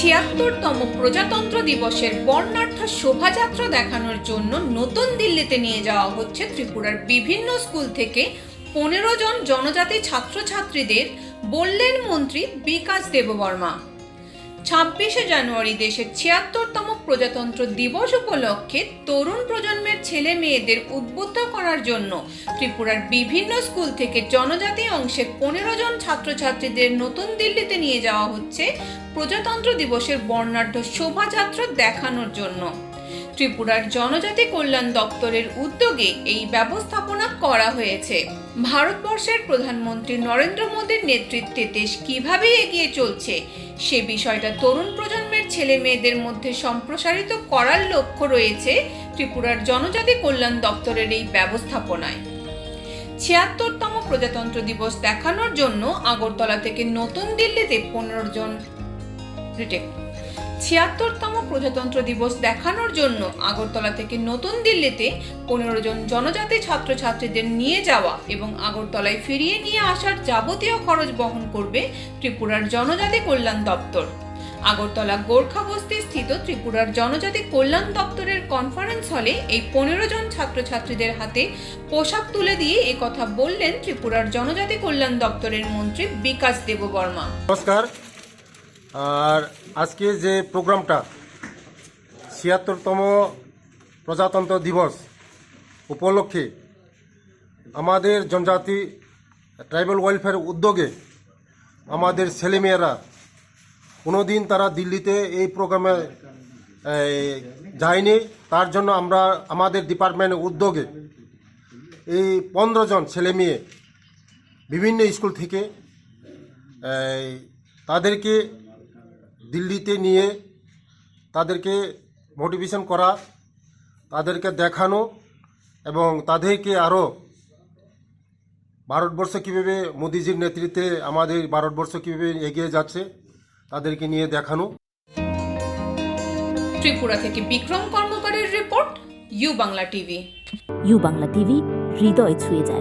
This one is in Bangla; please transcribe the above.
ছিয়াত্তরতম প্রজাতন্ত্র দিবসের বর্ণাঢ্য শোভাযাত্রা দেখানোর জন্য নতুন দিল্লিতে নিয়ে যাওয়া হচ্ছে ত্রিপুরার বিভিন্ন স্কুল থেকে পনেরো জন জনজাতি ছাত্রছাত্রীদের বললেন মন্ত্রী বিকাশ দেববর্মা। ছাব্বিশে জানুয়ারি দেশের ছিয়াত্তরতম প্রজাতন্ত্র দিবস উপলক্ষে তরুণ প্রজন্মের ছেলে মেয়েদের উদ্বুদ্ধ করার জন্য ত্রিপুরার বিভিন্ন স্কুল থেকে জনজাতি অংশে পনেরো জন ছাত্রছাত্রীদের নতুন দিল্লিতে নিয়ে যাওয়া হচ্ছে প্রজাতন্ত্র দিবসের বর্ণাঢ্য শোভাযাত্রা দেখানোর জন্য। ত্রিপুরার জনজাতি কল্যাণ দপ্তরের উদ্যোগে এই ব্যবস্থাপনা করা হয়েছে। ভারতবর্ষের প্রধানমন্ত্রী নরেন্দ্র মোদীর নেতৃত্বে দেশ কীভাবে এগিয়ে চলছে, সে বিষয়টা তরুণ প্রজন্মের ছেলে মেয়েদের মধ্যে সম্প্রসারিত করার লক্ষ্য রয়েছে ত্রিপুরার জনজাতি কল্যাণ দপ্তরের এই ব্যবস্থাপনায়। ছিয়াত্তরতম প্রজাতন্ত্র দিবস দেখানোর জন্য আগরতলা থেকে নতুন দিল্লিতে পনেরো জন রিটেক ছিয়াত্তরতম প্রজাতন্ত্র দিবস দেখানোর জন্য আগরতলা থেকে নতুন দিল্লিতে পনেরো জন জনজাতি ছাত্রছাত্রীদের নিয়ে যাওয়া এবং আগরতলায় ফিরিয়ে নিয়ে আসার যাবতীয় খরচ বহন করবে ত্রিপুরার জনজাতি কল্যাণ দপ্তর। আগরতলা গোর্খা বস্তি স্থিত ত্রিপুরার জনজাতি কল্যাণ দপ্তরের কনফারেন্স হলে এই পনেরো জন ছাত্রছাত্রীদের হাতে পোশাক তুলে দিয়ে একথা বললেন ত্রিপুরার জনজাতি কল্যাণ দপ্তরের মন্ত্রী বিকাশ দেববর্মা। নমস্কার আর আজকে যে প্রোগ্রামটা, ছিয়াত্তরতম প্রজাতন্ত্র দিবস উপলক্ষে আমাদের জনজাতি ট্রাইবাল ওয়েলফেয়ার উদ্যোগে আমাদের ছেলেমেয়েরা কোনোদিন তারা দিল্লিতে এই প্রোগ্রামে যায়নি। তার জন্য আমরা আমাদের ডিপার্টমেন্টের উদ্যোগে এই পনেরো জন ছেলে মেয়ে বিভিন্ন স্কুল থেকে তাদেরকে দিল্লিতে নিয়ে তাদেরকে মোটিভেশন করা তাদেরকে দেখানো এবং তাদেরকে আরও ভারতবর্ষ কীভাবে মোদিজির নেতৃত্বে আমাদের ভারতবর্ষ কীভাবে এগিয়ে যাচ্ছে তাদেরকে নিয়ে দেখানো। ত্রিপুরা থেকে Bikram কর্মকারের report U Bangla TV. U Bangla TV হৃদয় ছুঁয়ে যায়।